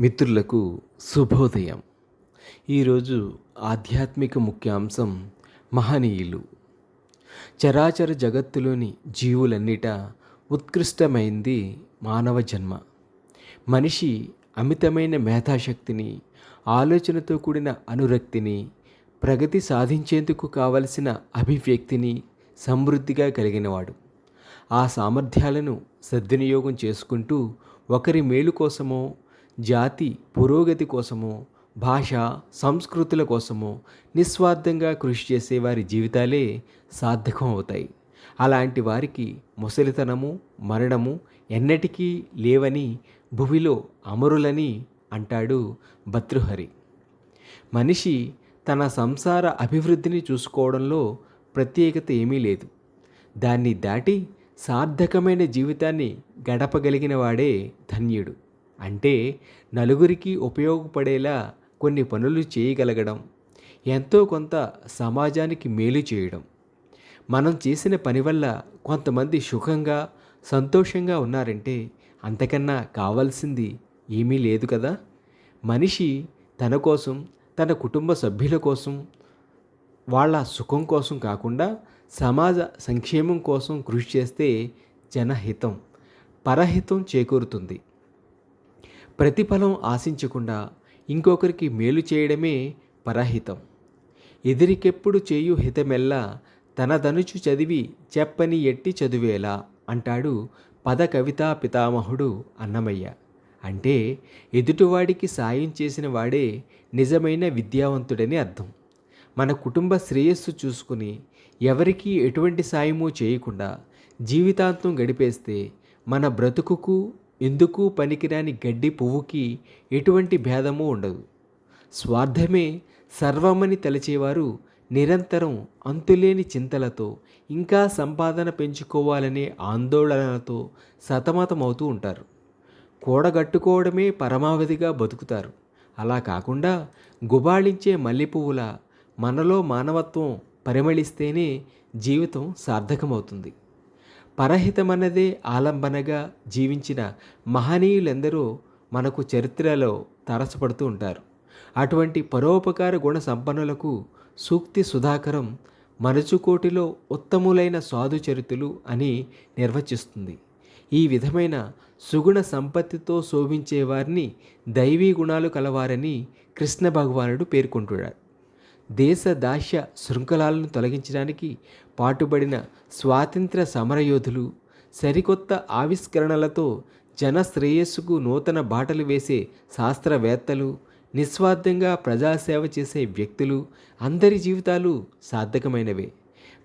మిత్రులకు శుభోదయం. ఈరోజు ఆధ్యాత్మిక ముఖ్యాంశం మహనీయులు. చరాచర జగత్తులోని జీవులన్నిట ఉత్కృష్టమైంది మానవ జన్మ. మనిషి అమితమైన మేధాశక్తిని ఆలోచనతో కూడిన అనురక్తిని ప్రగతి సాధించేందుకు కావలసిన అభివ్యక్తిని సమృద్ధిగా కలిగినవాడు. ఆ సామర్థ్యాలను సద్వినియోగం చేసుకుంటూ ఒకరి మేలు కోసమో జాతి పురోగతి కోసమో భాష సంస్కృతుల కోసమో నిస్వార్థంగా కృషి చేసే వారి జీవితాలే సార్థకం అవుతాయి అలాంటి వారికి ముసలితనము మరణము ఎన్నటికీ లేవని భువిలో అమరులని అంటాడు భర్తృహరి మనిషి తన సంసార అభివృద్ధిని చూసుకోవడంలో ప్రత్యేకత ఏమీ లేదు. దాన్ని దాటి సార్థకమైన జీవితాన్ని గడపగలిగిన వాడే ధన్యుడు. అంటే నలుగురికి ఉపయోగపడేలా కొన్ని పనులు చేయగలగడం ఎంతో కొంత సమాజానికి మేలు చేయడం. మనం చేసిన పని వల్ల కొంతమంది సుఖంగా సంతోషంగా ఉన్నారంటే అంతకన్నా కావాల్సింది ఏమీ లేదు కదా. మనిషి తన కోసం తన కుటుంబ సభ్యుల కోసం వాళ్ళ సుఖం కోసం కాకుండా సమాజ సంక్షేమం కోసం కృషి చేస్తే జనహితం పరహితం చేకూరుతుంది. ప్రతిఫలం ఆశించకుండా ఇంకొకరికి మేలు చేయడమే పరహితం. ఎదిరికెప్పుడు చేయు హితమెల్లా తనదనుచు చదివి చెప్పని ఎట్టి చదువేలా అంటాడు పద కవితా పితామహుడు అన్నమయ్య. అంటే ఎదుటివాడికి సాయం చేసిన వాడే నిజమైన విద్యావంతుడని అర్థం. మన కుటుంబ శ్రేయస్సు చూసుకుని ఎవరికీ ఎటువంటి సాయము చేయకుండా జీవితాంతం గడిపేస్తే మన బ్రతుకుకు ఎందుకు పనికిరాని గడ్డి పువ్వుకి ఎటువంటి భేదము ఉండదు. స్వార్థమే సర్వమని తలచేవారు నిరంతరం అంతులేని చింతలతో ఇంకా సంపాదన పెంచుకోవాలనే ఆందోళనలతో సతమతమవుతూ ఉంటారు. కూడగట్టుకోవడమే పరమావధిగా బతుకుతారు. అలా కాకుండా గుబాళించే మల్లెపువ్వుల మనలో మానవత్వం పరిమళిస్తేనే జీవితం సార్థకమవుతుంది. పరహితమన్నదే ఆలంబనగా జీవించిన మహనీయులెందరో మనకు చరిత్రలో తరచపడుతూ ఉంటారు. అటువంటి పరోపకార గుణ సంపన్నులకు సూక్తి సుధాకరం మరచుకోటిలో ఉత్తములైన సాధు చరితులు అని నిర్వచిస్తుంది. ఈ విధమైన సుగుణ సంపత్తితో శోభించే వారిని దైవీ గుణాలు కలవారని కృష్ణ భగవానుడు పేర్కొంటున్నాడు. దేశ దాస్య శృంఖలాలను తొలగించడానికి పాటుపడిన స్వాతంత్ర సమరయోధులు సరికొత్త ఆవిష్కరణలతో జన శ్రేయస్సుకు నూతన బాటలు వేసే శాస్త్రవేత్తలు నిస్వార్థంగా ప్రజాసేవ చేసే వ్యక్తులు అందరి జీవితాలు సార్థకమైనవే.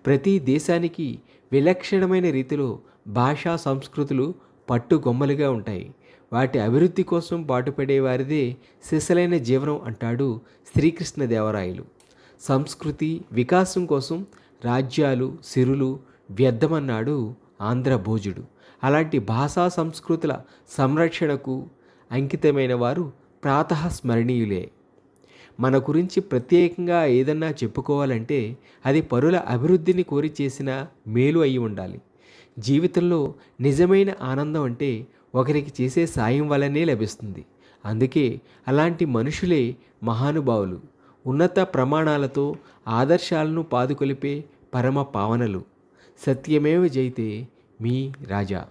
ప్రతి దేశానికి విలక్షణమైన రీతిలో భాషా సంస్కృతులు పట్టుగొమ్మలుగా ఉంటాయి. వాటి అభివృద్ధి కోసం పాటుపడే వారిదే సిసలైన జీవనం అంటాడు శ్రీకృష్ణదేవరాయలు. సంస్కృతి వికాసం కోసం రాజ్యాలు సిరులు వ్యర్థమన్నాడు ఆంధ్ర భోజుడు. అలాంటి భాషా సంస్కృతుల సంరక్షణకు అంకితమైన వారు ప్రాతః స్మరణీయులే మన గురించి ప్రత్యేకంగా ఏదన్నా చెప్పుకోవాలంటే అది పరుల అభివృద్ధిని కోరి చేసిన మేలు అయి ఉండాలి. జీవితంలో నిజమైన ఆనందం అంటే ఒకరికి చేసే సాయం వల్లనే లభిస్తుంది. అందుకే అలాంటి మనుషులే మహానుభావులు. ఉన్నత ప్రమాణాలతో ఆదర్శాలను పాదుకొలిపే పరమ పావనలు. సత్యమేవ జైతే మీ రాజా.